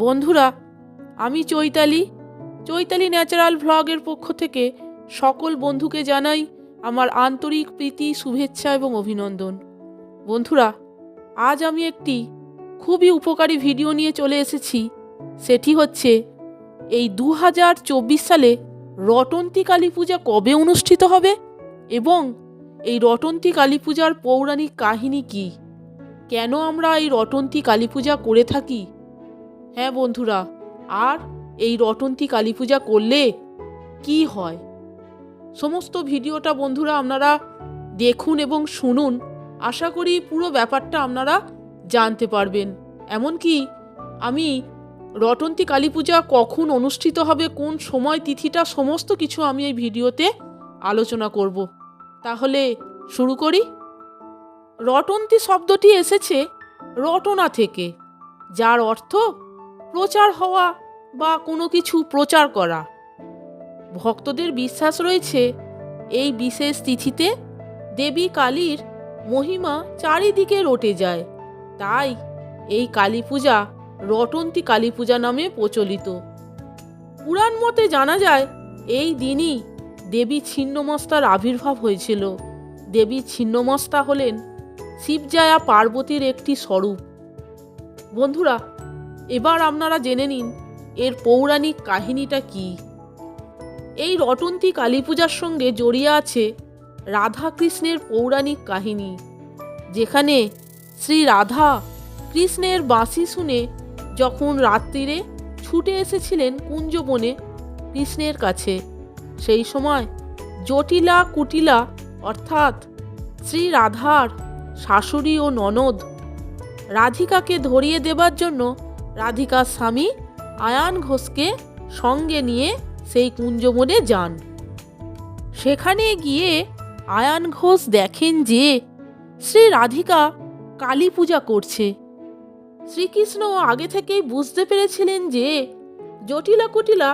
বন্ধুরা, আমি চৈতালি। চৈতালি ন্যাচারাল ভ্লগের পক্ষ থেকে সকল বন্ধুকে জানাই আমার আন্তরিক প্রীতি, শুভেচ্ছা এবং অভিনন্দন। বন্ধুরা, আজ আমি একটি খুবই উপকারী ভিডিও নিয়ে চলে এসেছি। সেটি হচ্ছে, এই দু হাজার চব্বিশ সালে রটন্তী কালী পূজা কবে অনুষ্ঠিত হবে এবং এই রটন্তী কালী পূজার পৌরাণিক কাহিনী কি? কেন আমরা এই রটন্তী কালী পূজা করে থাকি? হ্যাঁ বন্ধুরা, আর এই রটন্তী কালী পূজা করলে কি হয়? সমস্ত ভিডিওটা বন্ধুরা আপনারা দেখুন এবং শুনুন। আশা করি পুরো ব্যাপারটা আপনারা জানতে পারবেন। এমনকি আমি রটন্তী কালী পূজা কখন অনুষ্ঠিত হবে, কোন সময়, তিথিটা, সমস্ত কিছু আমি এই ভিডিওতে আলোচনা করব। তাহলে শুরু করি। রটন্তী শব্দটি এসেছে রটনা থেকে, যার অর্থ প্রচার হওয়া বা কোনো কিছু প্রচার করা। ভক্তদের বিশ্বাস রয়েছে, এই বিশেষ তিথিতে দেবী কালীর মহিমা চারিদিকে রটে যায়। তাই এই কালী পূজা রটন্তী কালী পূজা নামে প্রচলিত। পুরাণ মতে জানা যায়, এই দিনই দেবী ছিন্নমস্তার আবির্ভাব হয়েছিল। দেবী ছিন্নমস্তা হলেন শিবজায়া পার্বতীর একটি স্বরূপ। বন্ধুরা এবার আপনারা জেনে নিন, এর পৌরাণিক কাহিনীটা কি? এই রটন্তী কালী পূজার সঙ্গে জড়িয়ে আছে রাধা কৃষ্ণের পৌরাণিক কাহিনী, যেখানে শ্রী রাধা কৃষ্ণের বাঁশি শুনে যখন রাত্রিরে ছুটে এসেছিলেন কুঞ্জবনে কৃষ্ণের কাছে, সেই সময় জটিলা কুটিলা অর্থাৎ শ্রী রাধার শাশুড়ি ও ননদ রাধিকাকে ধরিয়ে দেবার জন্য রাধিকার স্বামী আয়ান ঘোষকে সঙ্গে নিয়ে সেই কুঞ্জবনে যান। সেখানে গিয়ে আয়ান ঘোষ দেখেন যে শ্রী রাধিকা কালী পূজা করছে। শ্রীকৃষ্ণ আগে থেকেই বুঝতে পেরেছিলেন যে জটিলা কুটিলা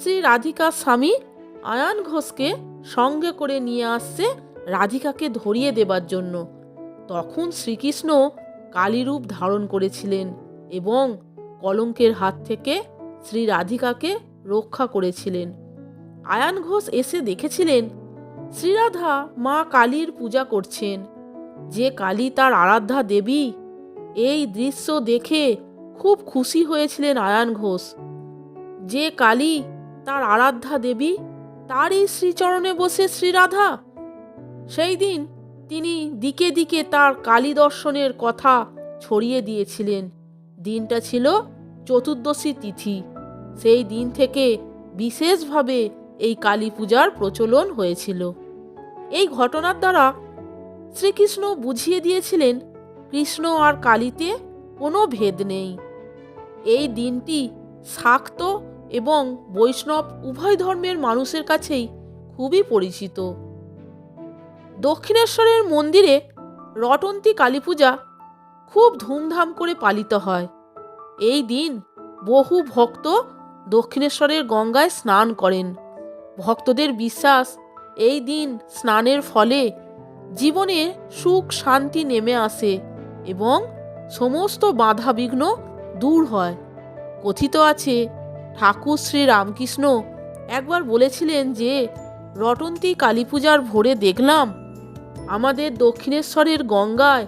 শ্রী রাধিকার স্বামী আয়ান ঘোষকে সঙ্গে করে নিয়ে আসছে রাধিকাকে ধরিয়ে দেবার জন্য। তখন শ্রীকৃষ্ণ কালীরূপ ধারণ করেছিলেন এবং কলঙ্কের হাত থেকে শ্রী রাধিকাকে রক্ষা করেছিলেন। আয়ান ঘোষ এসে দেখেছিলেন শ্রীরাধা মা কালীর পূজা করছেন। যে কালী তার আরাধ্যা দেবী, এই দৃশ্য দেখে খুব খুশি হয়েছিলেন আয়ান ঘোষ। যে কালী তার আরাধ্যা দেবী, তারই শ্রীচরণে বসে শ্রীরাধা সেই দিন তিনি দিকে দিকে তার কালী দর্শনের কথা ছড়িয়ে দিয়েছিলেন। দিনটা ছিল চতুর্দশী তিথি। সেই দিন থেকে বিশেষভাবে এই কালী পূজার প্রচলন হয়েছিল। এই ঘটনার দ্বারা শ্রীকৃষ্ণ বুঝিয়ে দিয়েছিলেন, কৃষ্ণ আর কালীতে কোনো ভেদ নেই। এই দিনটি শাক্ত এবং বৈষ্ণব উভয় ধর্মের মানুষের কাছেই খুবই পরিচিত। দক্ষিণেশ্বরের মন্দিরে রটন্তী কালী পূজা খুব ধুমধাম করে পালিত হয়। এই দিন বহু ভক্ত দক্ষিণেশ্বরের গঙ্গায় স্নান করেন। ভক্তদের বিশ্বাস, এই দিন স্নানের ফলে জীবনে সুখ শান্তি নেমে আসে এবং সমস্ত বাধা বিঘ্ন দূর হয়। কথিত আছে, ঠাকুর শ্রী রামকৃষ্ণ একবার বলেছিলেন যে, রটন্তী কালী পূজার ভোরে দেখলাম, আমাদের দক্ষিণেশ্বরের গঙ্গায়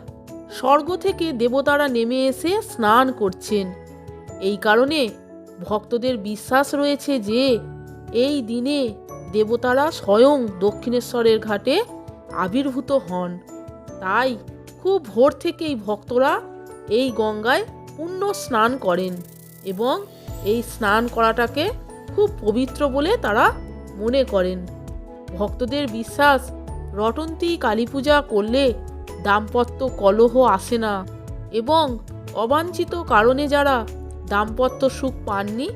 স্বর্গ থেকে দেবতারা নেমে এসে স্নান করছেন। এই কারণে ভক্তদের বিশ্বাস রয়েছে যে, এই দিনে দেবতারা স্বয়ং দক্ষিণেশ্বরের ঘাটে আবির্ভূত হন। তাই খুব ভোর থেকেই ভক্তরা এই গঙ্গায় পুণ্য স্নান করেন এবং এই স্নান করাটাকে খুব পবিত্র বলে তারা মনে করেন। ভক্তদের বিশ্বাস রটন্তী কালী পূজা করলে দাম্পত্য কলহ আসে না এবং অবাঞ্ছিত কারণে যারা দাম্পত্য সুখ পাননি,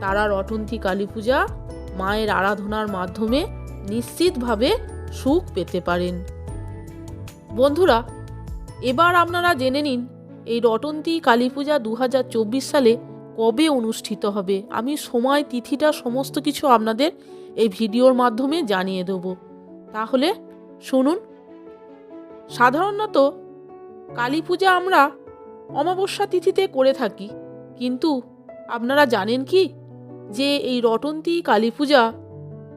তারা রটন্তী কালী পূজা, মায়ের আরাধনার মাধ্যমে নিশ্চিতভাবে সুখ পেতে পারেন। বন্ধুরা, এবার আপনারা জেনে নিন, এই রটন্তি কালী পূজা দু হাজার চব্বিশ সালে কবে অনুষ্ঠিত হবে? আমি সময়, তিথিটা, সমস্ত কিছু আপনাদের এই ভিডিওর মাধ্যমে জানিয়ে দেব। তাহলে শুনুন। সাধারণত কালী পূজা আমরা অমাবস্যা তিথিতে করে থাকি। কিন্তু আপনারা জানেন কি? যে এই রটন্তী কালী পূজা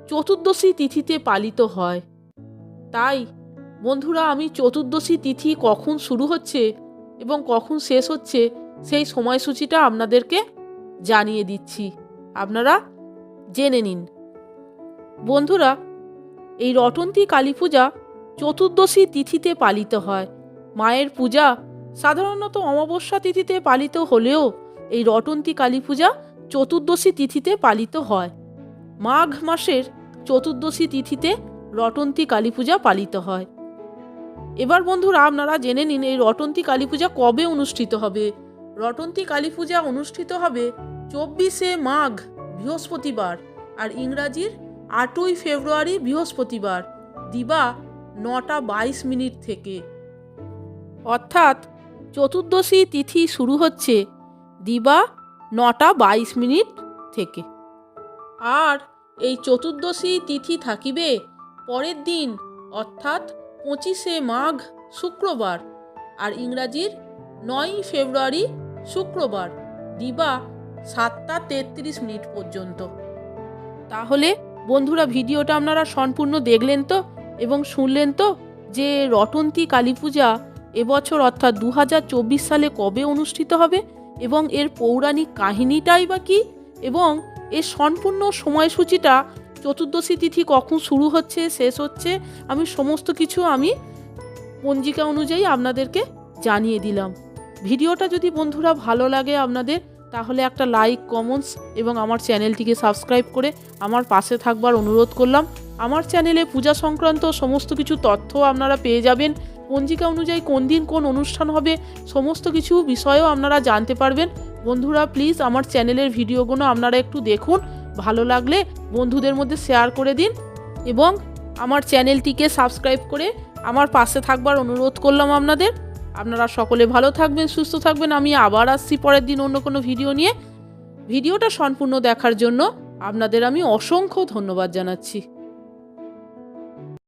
চতুর্দশী তিথিতে পালিত হয়। তাই বন্ধুরা, আমি চতুর্দশী তিথি কখন শুরু হচ্ছে এবং কখন শেষ হচ্ছে সেই সময়সূচিটা আপনাদেরকে জানিয়ে দিচ্ছি। আপনারা জেনে নিন। বন্ধুরা, এই রটন্তী কালী পূজা চতুর্দশী তিথিতে পালিত হয়। মায়ের পূজা সাধারণত অমাবস্যা তিথিতে পালিত হলেও এই রটন্তী কালী পূজা চতুর্দশী তিথিতে পালিত হয়। মাঘ মাসের চতুর্দশী তিথিতে রটন্তী কালী পূজা পালিত হয়। এবার বন্ধুরা আপনারা জেনে নিন এই রটন্তী কালী পূজা কবে অনুষ্ঠিত হবে? রটন্তী কালী পূজা অনুষ্ঠিত হবে চব্বিশে মাঘ, বৃহস্পতিবার, আর ইংরাজির আটই ফেব্রুয়ারি, বৃহস্পতিবার। দিবা নটা বাইশ মিনিট থেকে। অর্থাৎ চতুর্দশী তিথি শুরু হচ্ছে দিবা নটা বাইশ মিনিট থেকে। আর এই চতুর্দশী তিথি থাকিবে পরের দিন অর্থাৎ পঁচিশে মাঘ শুক্রবার আর ইংরাজির নয়ই ফেব্রুয়ারি শুক্রবার দিবা সাতটা তেত্রিশ মিনিট পর্যন্ত। তাহলে বন্ধুরা ভিডিওটা আপনারা সম্পূর্ণ দেখলেন তো? এবং শুনলেন তো যে রটন্তী কালী পূজা এবছর অর্থাৎ দু হাজার চব্বিশ সালে কবে অনুষ্ঠিত হবে এবং এর পৌরাণিক কাহিনীটাই বা কী? এবং এর সম্পূর্ণ সময়সূচিটা চতুর্দশী তিথি কখন শুরু হচ্ছে, শেষ হচ্ছে, আমি সমস্ত কিছু আমি পঞ্জিকা অনুযায়ী আপনাদেরকে জানিয়ে দিলাম। ভিডিওটা যদি বন্ধুরা ভালো লাগে আপনাদের, তাহলে একটা লাইক, কমেন্টস এবং আমার চ্যানেলটিকে সাবস্ক্রাইব করে আমার পাশে থাকবার অনুরোধ করলাম। আমার চ্যানেলে পূজা সংক্রান্ত সমস্ত কিছু তথ্য আপনারা পেয়ে যাবেন। পঞ্জিকা অনুযায়ী কোন দিন কোন অনুষ্ঠান হবে, সমস্ত কিছু বিষয়েও আপনারা জানতে পারবেন। বন্ধুরা প্লিজ আমার চ্যানেলের ভিডিওগুলো আপনারা একটু দেখুন। ভালো লাগলে বন্ধুদের মধ্যে শেয়ার করে দিন এবং আমার চ্যানেলটিকে সাবস্ক্রাইব করে আমার পাশে থাকবার অনুরোধ করলাম আপনাদের। আপনারা সকলে ভালো থাকবেন, সুস্থ থাকবেন। আমি আবার আসছি পরের দিন অন্য কোনো ভিডিও নিয়ে। ভিডিওটা সম্পূর্ণ দেখার জন্য আপনাদের আমি অসংখ্য ধন্যবাদ জানাচ্ছি।